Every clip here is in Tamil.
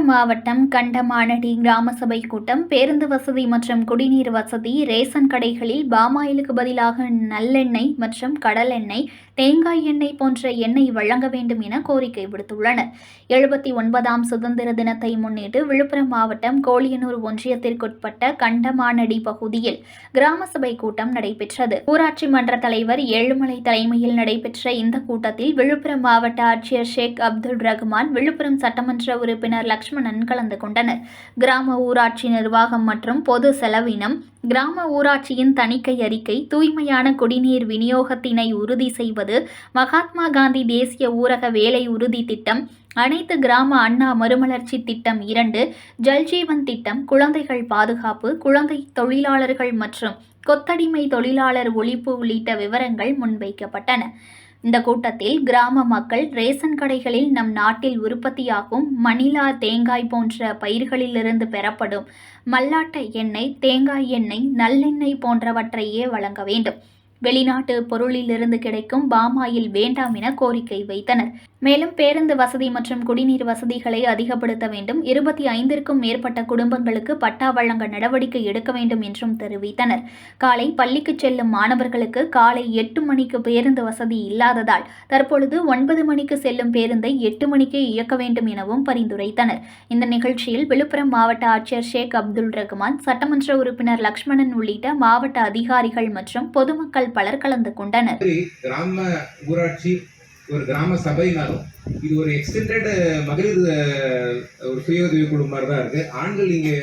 மாவட்டம் கண்டமானடி கிராம சபை கூட்டம் பேருந்து வசதி மற்றும் குடிநீர் வசதி ரேசன் கடைகளில் பாமாயிலுக்கு பதிலாக நல்லெண்ணெய் மற்றும் கடல் எண்ணெய் தேங்காய் எண்ணெய் போன்ற எண்ணெய் வழங்க வேண்டும் என கோரிக்கை விடுத்துள்ளனர். எழுபத்தி ஒன்பதாம் சுதந்திர தினத்தை முன்னிட்டு விழுப்புரம் மாவட்டம் கோழியனூர் ஒன்றியத்திற்குட்பட்ட கண்டமானடி பகுதியில் கிராம சபை கூட்டம் நடைபெற்றது. ஊராட்சி மன்ற தலைவர் ஏழுமலை தலைமையில் நடைபெற்ற இந்த கூட்டத்தில் விழுப்புரம் மாவட்ட ஆட்சியர் ஷேக் அப்துல் ரஹ்மான் விழுப்புரம் சட்டமன்ற உறுப்பினர் லக்ஷ்மணன் கலந்து கொண்டனர். கிராம ஊராட்சி நிர்வாகம் மற்றும் பொது செலவினம் கிராம ஊராட்சியின் தணிக்கை அறிக்கை தூய்மையான குடிநீர் விநியோகத்தினை உறுதி செய்வது மகாத்மா காந்தி தேசிய ஊரக வேலை உறுதி திட்டம் அனைத்து கிராம அண்ணா மறுமலர்ச்சி திட்டம் இரண்டு ஜல்ஜீவன் திட்டம் குழந்தைகள் பாதுகாப்பு குழந்தை தொழிலாளர்கள் மற்றும் கொத்தடிமை தொழிலாளர் ஒழிப்பு உள்ளிட்ட விவரங்கள் முன்வைக்கப்பட்டன. இந்த கூட்டத்தில் கிராம மக்கள் ரேசன் கடைகளில் நம் நாட்டில் உற்பத்தியாகும் மணிலா தேங்காய் போன்ற பயிர்களிலிருந்து பெறப்படும் மல்லாட்ட எண்ணெய் தேங்காய் எண்ணெய் நல்லெண்ணெய் போன்றவற்றையே வழங்க வேண்டும். வெளிநாட்டு பொருளிலிருந்து கிடைக்கும் பாமாயில் வேண்டாம் என கோரிக்கை வைத்தனர். மேலும் பேருந்து வசதி மற்றும் குடிநீர் வசதிகளை அதிகப்படுத்த வேண்டும். இருபத்தி ஐந்திற்கும் மேற்பட்ட குடும்பங்களுக்கு பட்டா வழங்க நடவடிக்கை எடுக்க வேண்டும் என்றும் தெரிவித்தனர். காலை பள்ளிக்கு செல்லும் மாணவர்களுக்கு காலை எட்டு மணிக்கு பேருந்து வசதி இல்லாததால் தற்பொழுது ஒன்பது மணிக்கு செல்லும் பேருந்தை எட்டு மணிக்கே இயக்க வேண்டும் எனவும் பரிந்துரைத்தனர். இந்த நிகழ்ச்சியில் விழுப்புரம் மாவட்ட ஆட்சியர் ஷேக் அப்துல் ரஹ்மான் சட்டமன்ற உறுப்பினர் லக்ஷ்மணன் உள்ளிட்ட மாவட்ட அதிகாரிகள் மற்றும் பொதுமக்கள் பலர் கலந்து கொண்டனர். கிராம ஊராட்சி ஒரு கிராம சபைனாலும் இது ஒரு எக்ஸ்டெண்டட் மகளிர் ஒரு சுய உதவி குழு மாதிரி தான் இருக்கு. ஆண்கள் இங்கே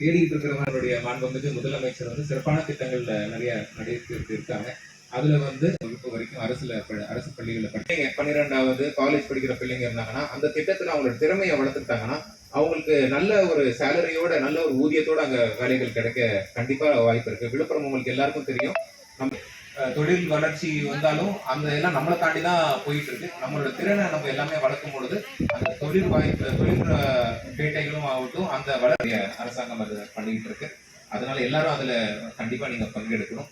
தேடிக்கிட்டு இருக்கிறவங்களுடைய மாண்புமிகு முதலமைச்சர் வந்து சிறப்பான திட்டங்கள்ல நிறைய நடைபெற்று இருக்காங்க. அதுல வந்து இப்போ வரைக்கும் அரசுல அரசு பள்ளிகளில் படிக்க பன்னிரெண்டாவது காலேஜ் படிக்கிற பிள்ளைங்க இருந்தாங்கன்னா அந்த திட்டத்துல அவங்களோட திறமையை வளர்த்துட்டாங்கன்னா அவங்களுக்கு நல்ல ஒரு சேலரியோட நல்ல ஒரு ஊதியத்தோட அங்க வேலைகள் கிடைக்க கண்டிப்பா வாய்ப்பு இருக்கு. விழுப்புரம் உங்களுக்கு எல்லாருக்கும் தெரியும். நம்ம தொழில் வளர்ச்சி வந்தாலும் அந்த எல்லாம் நம்மளை தாண்டி தான் போயிட்டு இருக்கு நம்மளோட திறனை நம்ம எல்லாமே வளர்க்கும் பொழுது அந்த தொழில் வாய்ப்பு தொழில் பேட்டைகளும் ஆகட்டும் அந்த வளர்ச்சிய அரசாங்கம் அது பண்ணிக்கிட்டு இருக்கு. அதனால எல்லாரும் அதுல கண்டிப்பா நீங்க பங்கெடுக்கணும்.